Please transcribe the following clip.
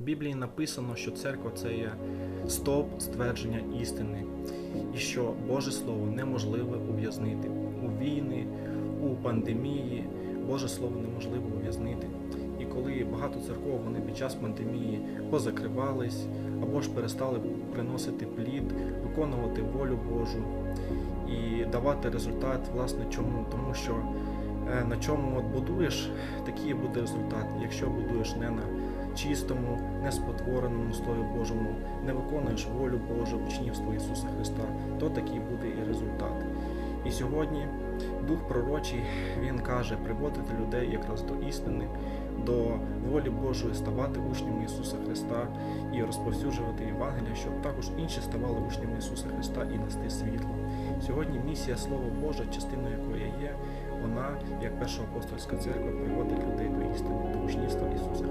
В Біблії написано, що церква це є стовп ствердження істини, і що Боже Слово неможливо ув'язнити у війни, у пандемії. Боже Слово неможливо ув'язнити. І коли багато церков вони під час пандемії позакривались або ж перестали приносити плід, виконувати волю Божу і давати результат, власне, чому? Тому що на чому от будуєш, такий буде результат. Якщо будуєш не на чистому, не спотвореному Слові Божому, не виконуєш волю Божу, учнівство Ісуса Христа, то такий буде і результат. І сьогодні Дух пророчий він каже приводити людей якраз до істини, до волі Божої, ставати учнями Ісуса Христа і розповсюджувати Євангелія, щоб також інші ставали учнями Ісуса Христа і нести світло. Сьогодні місія Слова Боже, частиною якої є, вона, як перша апостольська церква, приводить людей до істини, до учнівства Ісуса.